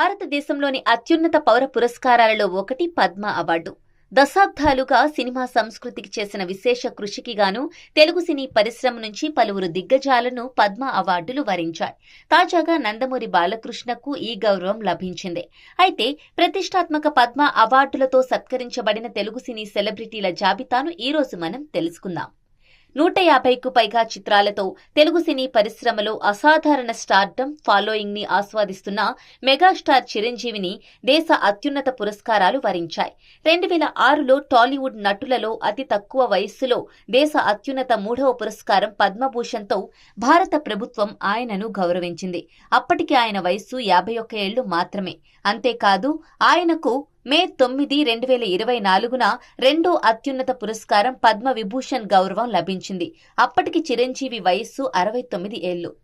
భారతదేశంలోని అత్యున్నత పౌర పురస్కారాలలో ఒకటి పద్మ అవార్డు. దశాబ్దాలుగా సినిమా సంస్కృతికి చేసిన విశేష కృషికి గాను తెలుగు సినీ పరిశ్రమ నుంచి పలువురు దిగ్గజాలను పద్మ అవార్డులు వరించాయి. తాజాగా నందమూరి బాలకృష్ణకు ఈ గౌరవం లభించింది. అయితే ప్రతిష్టాత్మక పద్మ అవార్డులతో సత్కరించబడిన తెలుగు సినీ సెలబ్రిటీల జాబితాను ఈ రోజు మనం తెలుసుకుందాం. నూట యాభైకు పైగా చిత్రాలతో తెలుగు సినీ పరిశ్రమలో అసాధారణ స్టార్డమ్ ఫాలోయింగ్ని ఆస్వాదిస్తున్న మెగాస్టార్ చిరంజీవిని దేశ అత్యున్నత పురస్కారాలు వరించాయి. రెండు వేల ఆరులో టాలీవుడ్ నటులలో అతి తక్కువ వయస్సులో దేశ అత్యున్నత మూడవ పురస్కారం పద్మభూషణ్తో భారత ప్రభుత్వం ఆయనను గౌరవించింది. అప్పటికి ఆయన వయస్సు యాభై ఒక్క ఏళ్ళు మాత్రమే. అంతేకాదు ఆయనకు మే తొమ్మిది రెండు వేల ఇరవై నాలుగున రెండో అత్యున్నత పురస్కారం పద్మ విభూషణ్ గౌరవం లభించింది. అప్పటికి చిరంజీవి వయస్సు అరవై తొమ్మిది ఏళ్ళు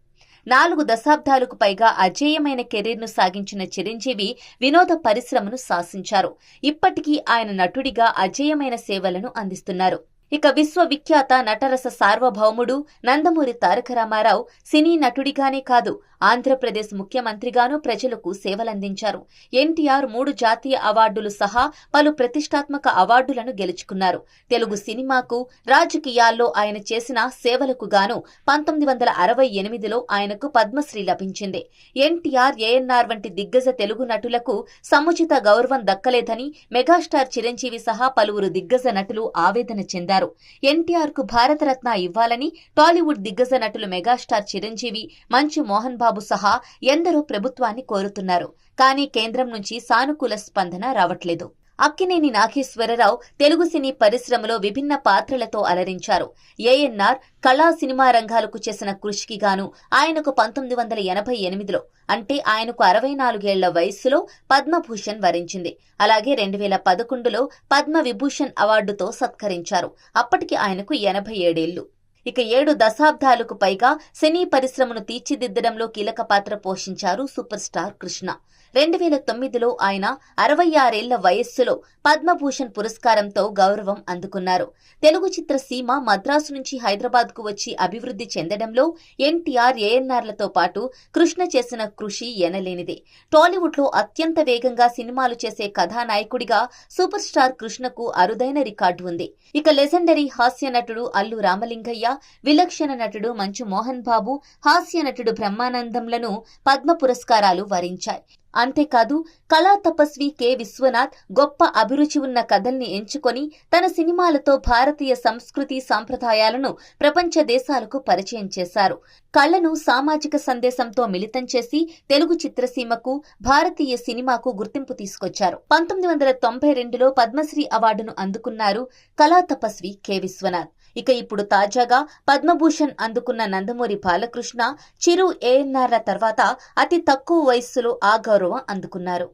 నాలుగు దశాబ్దాలకు పైగా అజేయమైన కెరీర్ను సాగించిన చిరంజీవి వినోద పరిశ్రమను శాసించారు. ఇప్పటికీ ఆయన నటుడిగా అజేయమైన సేవలను అందిస్తున్నారు. ఇక విశ్వవిఖ్యాత నటరస సార్వభౌముడు నందమూరి తారక రామారావు సినీ నటుడిగానే కాదు ఆంధ్రప్రదేశ్ ముఖ్యమంత్రిగానూ ప్రజలకు సేవలందించారు. ఎన్టీఆర్ మూడు జాతీయ అవార్డులు సహా పలు ప్రతిష్టాత్మక అవార్డులను గెలుచుకున్నారు. తెలుగు సినిమాకు రాజకీయాల్లో ఆయన చేసిన సేవలకు గాను పంతొమ్మిది వందల అరవై ఎనిమిదిలో ఆయనకు పద్మశ్రీ లభించింది. ఎన్టీఆర్ ఏఎన్ఆర్ వంటి దిగ్గజ తెలుగు నటులకు సముచిత గౌరవం దక్కలేదని మెగాస్టార్ చిరంజీవి సహా పలువురు దిగ్గజ నటులు ఆవేదన చెందారు. ఎన్టీఆర్కు భారతరత్న ఇవ్వాలని టాలీవుడ్ దిగ్గజ నటులు మెగాస్టార్ చిరంజీవి మంచు మోహన్ బాబు సహా ఎందరో ప్రభుత్వాన్ని కోరుతున్నారు. కానీ కేంద్రం నుంచి సానుకూల స్పందన రావట్లేదు. అక్కినేని నాగేశ్వరరావు తెలుగు సినీ పరిశ్రమలో విభిన్న పాత్రలతో అలరించారు. ఏఎన్ఆర్ కళా సినిమా రంగాలకు చేసిన కృషికి గాను ఆయనకు పంతొమ్మిది వందల ఎనభై ఎనిమిదిలో అంటే ఆయనకు అరవై నాలుగేళ్ళ వయస్సులో పద్మభూషణ్ వరించింది. అలాగే రెండు వేల పదకొండులో పద్మ విభూషణ్ అవార్డుతో సత్కరించారు. అప్పటికి ఆయనకు ఎనభై ఏడేళ్ళు. ఇక ఏడు దశాబ్దాలకు పైగా సినీ పరిశ్రమను తీర్చిదిద్దడంలో కీలక పాత్ర పోషించారు సూపర్ స్టార్ కృష్ణ. రెండు వేల తొమ్మిదిలో ఆయన అరవై ఆరేళ్ళ వయస్సులో పద్మభూషణ్ పురస్కారంతో గౌరవం అందుకున్నారు. తెలుగు చిత్ర సీమ మద్రాసు నుంచి హైదరాబాద్కు వచ్చి అభివృద్ధి చెందడంలో ఎన్టీఆర్ ఏఎన్ఆర్లతో పాటు కృష్ణ చేసిన కృషి ఎనలేనిదే. టాలీవుడ్లో అత్యంత వేగంగా సినిమాలు చేసే కథానాయకుడిగా సూపర్ స్టార్ కృష్ణకు అరుదైన రికార్డు ఉంది. ఇక లెజెండరీ హాస్య నటుడు అల్లు రామలింగయ్య విలక్షణ నటుడు మంచు మోహన్ బాబు హాస్య నటుడు బ్రహ్మానందంలను పద్మ పురస్కారాలు వరించాయి. అంతేకాదు కళా తపస్వి కె. విశ్వనాథ్ గొప్ప అభిరుచి ఉన్న కథల్ని ఎంచుకొని తన సినిమాలతో భారతీయ సంస్కృతి సాంప్రదాయాలను ప్రపంచ దేశాలకు పరిచయం చేశారు. కళను సామాజిక సందేశంతో మిళితం చేసి తెలుగు చిత్రసీమకు భారతీయ సినిమాకు గుర్తింపు తీసుకొచ్చారు. పంతొమ్మిది వందల తొంభై రెండులో పద్మశ్రీ అవార్డును అందుకున్నారు కళా తపస్వి కె. విశ్వనాథ్. ఇక ఇప్పుడు తాజాగా పద్మభూషణ్ అందుకున్న నందమూరి బాలకృష్ణ చిరు ఏఎన్ఆర్ల తర్వాత అతి తక్కువ వయస్సులో ఆ గౌరవం అందుకున్నారు.